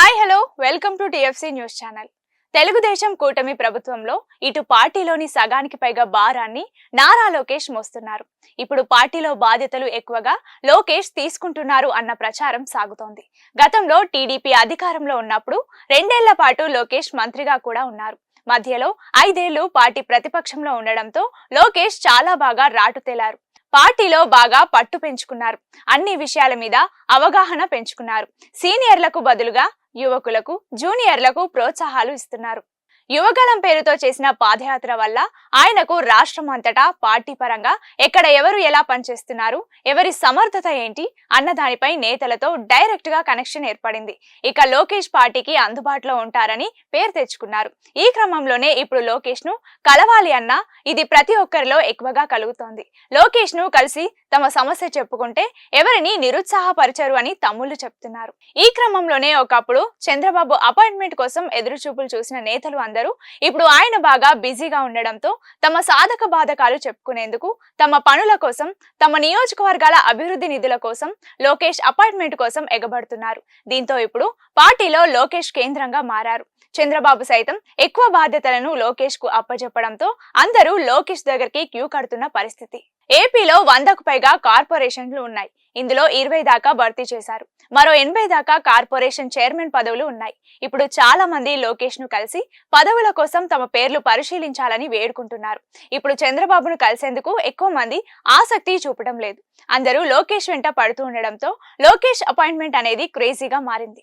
Hi hello. Welcome to TFC news channel. Telugu Desam కూటమి ప్రభుత్వంలో ఇటు పార్టీలోని సగానికి పైగా భారాన్ని నారా లోకేష్ మోస్తున్నారు. ఇప్పుడు పార్టీలో బాధ్యతలు ఎక్కువగా లోకేష్ తీసుకుంటున్నారు అన్న ప్రచారం సాగుతోంది. గతంలో టీడీపీ అధికారంలో ఉన్నప్పుడు రెండేళ్ళ పాటు లోకేష్ మంత్రిగా కూడా ఉన్నారు. మధ్యలో ఐదేళ్ళు పార్టీ ప్రతిపక్షంలో ఉండడంతో లోకేష్ చాలా బాగా రాటు తేలారు. పార్టీలో బాగా పట్టు పెంచుకున్నారు. అన్ని విషయాల మీద అవగాహన పెంచుకున్నారు. సీనియర్లకు బదులుగా యువకులకు జూనియర్లకు ప్రోత్సాహాలు ఇస్తున్నారు. యువగలం పేరుతో చేసిన పాదయాత్ర వల్ల ఆయనకు రాష్ట్రం అంతటా పార్టీ పరంగా ఎక్కడ ఎవరు ఎలా పనిచేస్తున్నారు ఎవరి సమర్థత ఏంటి అన్న దానిపై నేతలతో డైరెక్ట్గా కనెక్షన్ ఏర్పడింది. ఇక లోకేష్ పార్టీకి అందుబాటులో ఉంటారని పేరు తెచ్చుకున్నారు. ఈ క్రమంలోనే ఇప్పుడు లోకేష్ను కలవాలి అన్నా ఇది ప్రతి ఒక్కరిలో ఎక్కువగా కలుగుతోంది. లోకేష్ను కలిసి తమ సమస్య చెప్పుకుంటే ఎవరిని నిరుత్సాహపరిచారు అని తమ్ముళ్ళు చెప్తున్నారు. ఈ క్రమంలోనే ఒకప్పుడు చంద్రబాబు అపాయింట్మెంట్ కోసం ఎదురు చూపులు చూసిన నేతలు అందరూ ఇప్పుడు ఆయన బాగా బిజీగా ఉండడంతో తమ సాధక బాధకాలు చెప్పుకునేందుకు తమ పనుల కోసం తమ నియోజకవర్గాల అభివృద్ధి నిధుల కోసం లోకేష్ అపాయింట్మెంట్ కోసం ఎగబడుతున్నారు. దీంతో ఇప్పుడు పార్టీలో లోకేష్ కేంద్రంగా మారారు. చంద్రబాబు సైతం ఎక్కువ బాధ్యతలను లోకేష్కు అప్పచెప్పడంతో అందరూ లోకేష్ దగ్గరికి క్యూ కడుతున్న పరిస్థితి. ఏపీలో వందకు పైగా కార్పొరేషన్లు ఉన్నాయి. ఇందులో ఇరవై దాకా భర్తీ చేశారు. మరో ఎనభై దాకా కార్పొరేషన్ చైర్మన్ పదవులు ఉన్నాయి. ఇప్పుడు చాలా మంది లోకేష్ను కలిసి పదవుల కోసం తమ పేర్లు పరిశీలించాలని వేడుకుంటున్నారు. ఇప్పుడు చంద్రబాబును కలిసేందుకు ఎక్కువ మంది ఆసక్తి చూపడం లేదు. అందరూ లోకేష్ వెంట పడుతూ ఉండడంతో లోకేష్ అపాయింట్మెంట్ అనేది క్రేజీగా మారింది.